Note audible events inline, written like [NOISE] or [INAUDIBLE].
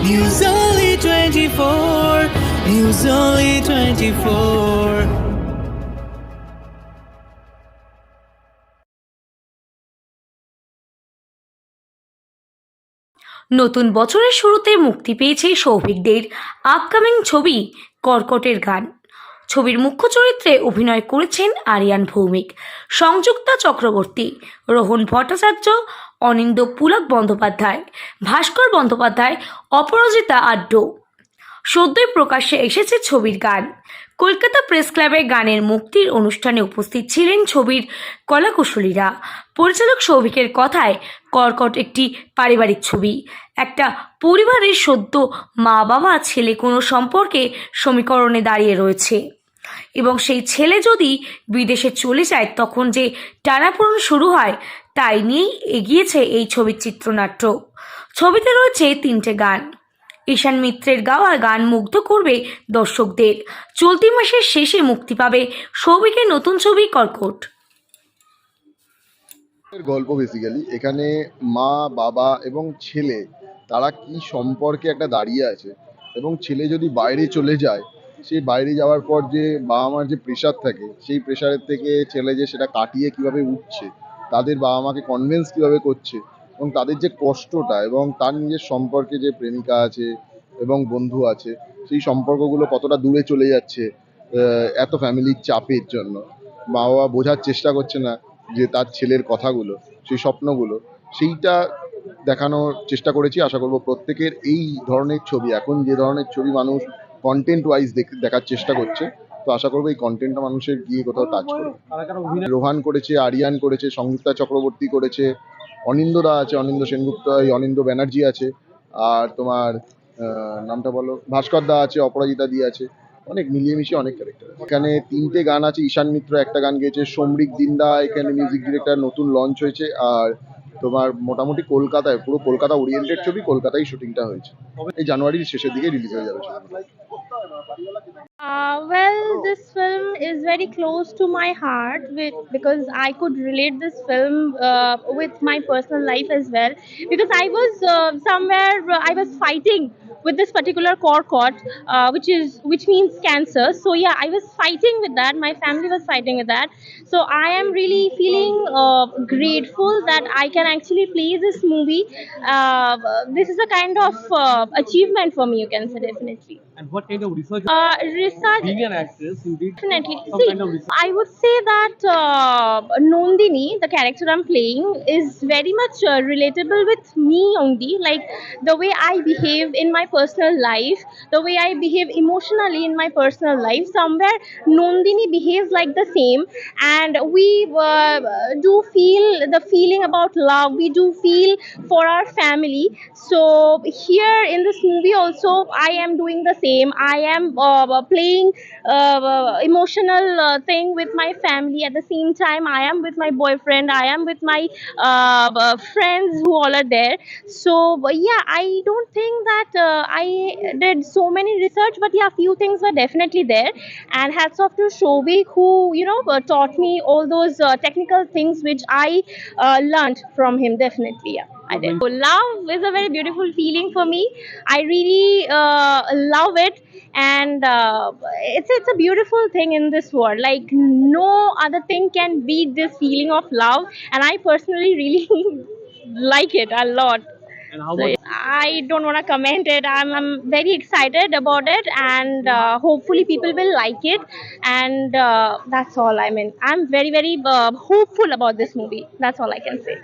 News Only 24. News Only 24. নতুন বছরের শুরুতে মুক্তি পেয়েছে সৌভিকদের আপকামিং ছবি কর্কটের গান ছবির মুখ্য চরিত্রে অভিনয় করেছেন আরিয়ান ভৌমিক। সংযুক্তা চক্রবর্তী, রোহন ভট্টাচার্য অনিন্দ পুলক বন্দ্যোপাধ্যায়, ভাস্কর বন্দ্যোপাধ্যায়, অপরাজিতা আড্ড। সদ্যই প্রকাশ্যে এসেছে ছবির গান। কলকাতা প্রেস ক্লাবে গানের মুক্তির অনুষ্ঠানে উপস্থিত ছিলেন ছবির কলাকুশলীরা। পরিচালক সৌভিকের কথায়, কর্কট একটি পারিবারিক ছবি। একটা পরিবারের সদ্য মা বাবা ছেলে কোনো সম্পর্কে সমীকরণে দাঁড়িয়ে রয়েছে। এবং সেই ছেলে যদি বিদেশে চলে যায়, তখন যে টানাপোড়ন শুরু হয়, তাই নিয়েই এগিয়েছে এই ছবির চিত্রনাট্য। ছবিতে রয়েছে তিনটে গান। ঈশান মিত্রের গাওয়া গান মুগ্ধ করবে দর্শকদের। চলতি মাসের শেষে মুক্তি পাবে সৌভিকের নতুন ছবি কর্কট। গল্প বেসিক্যালি এখানে মা, বাবা এবং ছেলে, তারা কি সম্পর্কে একটা দাঁড়িয়ে আছে? এবং ছেলে যদি বাইরে চলে যায় সেই বাইরে যাওয়ার পর যে বাবা মার যে প্রেশার থাকে, সেই প্রেশারের থেকে ছেলে যে সেটা কাটিয়ে কীভাবে উঠছে, তাদের বাবা মাকে কনভিন্স কীভাবে করছে এবং তাদের যে কষ্টটা এবং তার নিজের সম্পর্কে যে প্রেমিকা আছে এবং বন্ধু আছে, সেই সম্পর্কগুলো কতটা দূরে চলে যাচ্ছে এত ফ্যামিলির চাপের জন্য। মা বাবা বোঝার চেষ্টা করছে না যে তার ছেলের কথাগুলো, সেই স্বপ্নগুলো, সেইটা দেখানোর চেষ্টা করেছি, আশা করব প্রত্যেকের এই ধরনের ছবি, এখন যে ধরনের ছবি মানুষ কন্টেন্ট ওয়াইজ দেখার চেষ্টা করছে। তো আশা করব এই কন্টেন্টটা মানুষের গিয়ে কোথাও টাচ করবে। রোহান করেছে, আরিয়ান করেছে সংযুক্তা চক্রবর্তী করেছে অনিন্দদা আছে, অনিন্দ সেনগুপ্ত অনিন্দ ব্যানার্জি আছে, আর তোমার নামটা বলো, ভাস্কর দা আছে, অপরাজিতা দি আছে, অনেক মিলিয়ে মিশিয়ে অনেক ক্যারেক্টার এখানে তিনটে গান আছে, ঈশান মিত্র একটা গান গেয়েছে, সমরিক দিন্দা এখানে মিউজিক ডিরেক্টর নতুন লঞ্চ হয়েছে, আর তোমার মোটামুটি কলকাতায় পুরো কলকাতা ওরিয়েন্টেড ছবি কলকাতায় শুটিংটা হয়েছে এই জানুয়ারির শেষের দিকে রিলিজ হয়ে যাবে Uh, well, this film is very close to my heart with, because I could relate this film uh, with my personal life as well. Because I was uh, somewhere, uh, I was fighting with this particular corcot, uh, which is which means cancer. So yeah, I was fighting with that. My family was fighting with that. So I am really feeling uh, grateful that I can actually play this movie. Uh, this is a kind of uh, achievement for me, you can say definitely. And what kind of research? Uh, research Being an actress, you did Definitely. some See, kind of research. I would say that uh, Nondini, the character I'm playing, is very much uh, relatable with me only. Like the way I behave in my personal life, the way I behave emotionally in my personal life. Somewhere Nondini behaves like the same, and we uh, do feel the feeling about love. We do feel for our family. So here in this movie also, I am doing the same. I am uh, playing uh, emotional uh, thing with my family at the same time i am with my boyfriend i am with my uh, friends who all are there so yeah i don't think that uh, i did so many research but yeah few things were definitely there. And hats off to Shobik who you know uh, taught me all those uh, technical things which i uh, learned from him definitely yeah I did. So love is a very beautiful feeling for me. I really uh, love it. And uh, it's it's a beautiful thing in this world. Like no other thing can beat this feeling of love. And i personally [LAUGHS] really like it a lot so i don't want to comment it. I'm, I'm very excited about it and uh, hopefully people will like it. And uh, that's all. I mean i'm very very uh, hopeful about this movie. That's all i can say